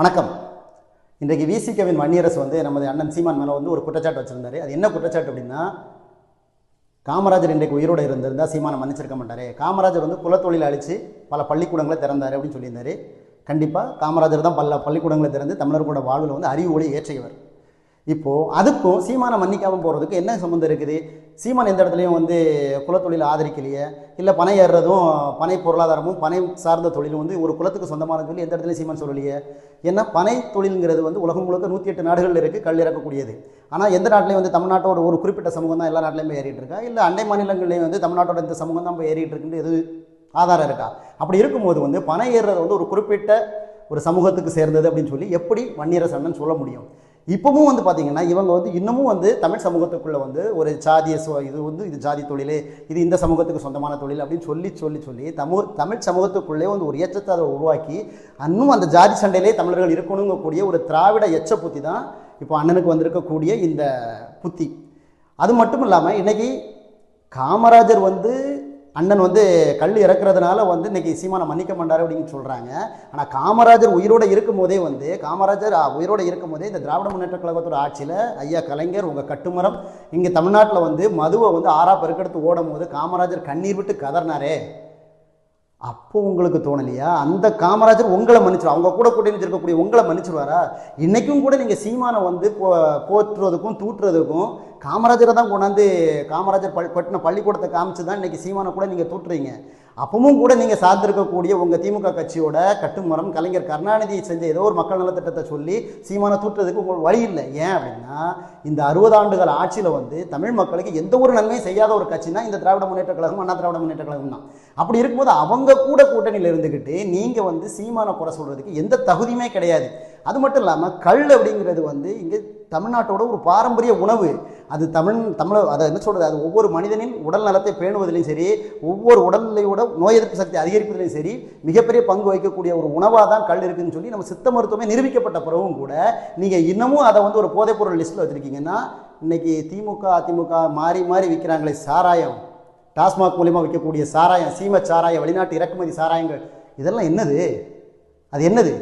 வணக்கம். இன்றைக்கு விசிகவின் வன்னியரசு வந்து நமது அண்ணன் சீமான் மேலே வந்து ஒரு குற்றச்சாட்டு வச்சிருந்தாரு. அது என்ன குற்றச்சாட்டு அப்படின்னா காமராஜர் இன்றைக்கு உயிரோடு இருந்திருந்தா சீமானை மன்னிச்சிருக்க மாட்டாரு. காமராஜர் வந்து குலத்தொழில் அழித்து பல பள்ளிக்கூடங்களை திறந்தார் அப்படின்னு சொல்லியிருந்தாரு. கண்டிப்பாக காமராஜர் தான் பல பள்ளிக்கூடங்களை திறந்து தமிழர்களோட வாழ்வில் வந்து அறிவு ஒளி ஏற்றியவர் இப்போது அதுக்கும் சீமானை மன்னிக்காமல் போகிறதுக்கு என்ன சம்மந்தம் இருக்குது? சீமான் எந்த இடத்துலையும் வந்து குலத்தொழில் ஆதரிக்கலையே. இல்லை பனை ஏறுறதும் பனை பொருளாதாரமும் பனை சார்ந்த தொழிலும் வந்து ஒரு குலத்துக்கு சொந்தமான சொல்லி எந்த இடத்துலையும் சீமான் சொல்லலையே. ஏன்னா பனை தொழிலுங்கிறது வந்து உலகம் முழுக்க நூற்றி எட்டு நாடுகளில் இருக்குது கல் இறக்கக்கூடியது. ஆனால் எந்த நாட்டிலையும் வந்து தமிழ்நாட்டோட ஒரு குறிப்பிட்ட சமூகம் தான் எல்லா நாட்டிலையும் ஏறிட்டு இருக்கா? இல்லை அண்டை மாநிலங்கள்லேயும் வந்து தமிழ்நாட்டோட இந்த சமூகம் தான் போய் ஏறிட்டு இருக்குன்னு எது ஆதாரம் இருக்கா? அப்படி இருக்கும்போது வந்து பனை ஏறுறது வந்து ஒரு குறிப்பிட்ட ஒரு சமூகத்துக்கு சேர்ந்தது அப்படின்னு சொல்லி எப்படி வன்னியரசன் சொல்ல முடியும்? இப்பவும் வந்து பார்த்தீங்கன்னா இவங்க வந்து இன்னமும் வந்து தமிழ் சமூகத்துக்குள்ளே வந்து ஒரு சாதிய இது வந்து இது ஜாதி தொழில் இது இந்த சமூகத்துக்கு சொந்தமான தொழில் அப்படின்னு சொல்லி சொல்லி சொல்லி தமிழ் தமிழ் சமூகத்துக்குள்ளே வந்து ஒரு எச்சத்தை அதை உருவாக்கி இன்னும் அந்த ஜாதி சண்டையிலே தமிழர்கள் இருக்கணுங்கக்கூடிய ஒரு திராவிட எச்ச புத்தி தான் இப்போ அண்ணனுக்கு வந்திருக்கக்கூடிய இந்த புத்தி. அது மட்டும் இல்லாமல் இன்றைக்கி காமராஜர் வந்து அண்ணன் வந்து கல் இறக்குறதுனால வந்து இன்னைக்கு சீமானை மன்னிக்க மாட்டார் அப்படின்னு சொல்கிறாங்க ஆனால் காமராஜர் உயிரோடு இருக்கும் போதே வந்து காமராஜர் உயிரோடு உயிரோட இருக்கும் போதே இந்த திராவிட முன்னேற்ற கழகத்தோட ஆட்சியில் ஐயா கலைஞர் உங்கள் கட்டுமரம் இங்கே தமிழ்நாட்டில் வந்து மதுவை வந்து ஆறா பெருக்கெடுத்து ஓடும் போது காமராஜர் கண்ணீர் விட்டு கதறினாரே. அப்போ உங்களுக்கு தோணலையா? அந்த காமராஜர் உங்களை மன்னிச்சிடும் அவங்க கூட கூட்டணி இருக்கக்கூடிய உங்களை மன்னிச்சிருவாரா? இன்றைக்கும் கூட நீங்கள் சீமானை வந்து போ போற்றுறதுக்கும் தூற்றுறதுக்கும் காமராஜரை தான் கொண்டாந்து காமராஜர் பள் கட்டின பள்ளிக்கூடத்தை காமிச்சு தான் இன்றைக்கி சீமானை கூட நீங்கள் தூற்றுறீங்க. அப்பவும் கூட நீங்கள் சார்ந்திருக்கக்கூடிய உங்கள் திமுக கட்சியோட கட்டுமரம் கலைஞர் கருணாநிதி செஞ்ச ஏதோ ஒரு மக்கள் நலத்திட்டத்தை சொல்லி சீமானை தூற்றுறதுக்கு உங்களுக்கு வழி இல்லை. ஏன் அப்படின்னா இந்த அறுபது ஆண்டுகள் ஆட்சியில் வந்து தமிழ் மக்களுக்கு எந்த ஒரு நன்மையும் செய்யாத ஒரு கட்சினா இந்த திராவிட முன்னேற்ற கழகம் அண்ணா திராவிட முன்னேற்ற கழகம் தான் அப்படி இருக்கும்போது அவங்க கூட கூட்டணியில் இருந்துக்கிட்டு நீங்கள் வந்து சீமானை குறை சொல்கிறதுக்கு எந்த தகுதியுமே கிடையாது. அது மட்டும் இல்லாமல் கல் அப்படிங்கிறது வந்து இங்கே தமிழ்நாட்டோட ஒரு பாரம்பரிய உணவு. அது தமிழ் தமிழ் அதை என்ன சொல்கிறது அது ஒவ்வொரு மனிதனின் உடல் நலத்தை பேணுவதிலையும் சரி ஒவ்வொரு உடல்நிலையோட நோய் எதிர்ப்பு சக்தி அதிகரிப்பதிலையும் சரி மிகப்பெரிய பங்கு வகிக்கக்கூடிய ஒரு உணவாக தான் கல் இருக்குதுன்னு சொல்லி நம்ம சித்த மருத்துவமே நிரூபிக்கப்பட்ட பிறகும் கூட நீங்கள் இன்னமும் அதை வந்து ஒரு போதைப்பொருள் லிஸ்ட்டில் வச்சுருக்கீங்கன்னா இன்னைக்கு திமுக அதிமுக மாறி மாறி விற்கிறாங்களே சாராயம். டாஸ்மாக் மூலியமாக விற்கக்கூடிய சாராயம் சீம சாராயம் வெளிநாட்டு இறக்குமதி சாராயங்கள். இதெல்லாம் என்னது? அது என்னது?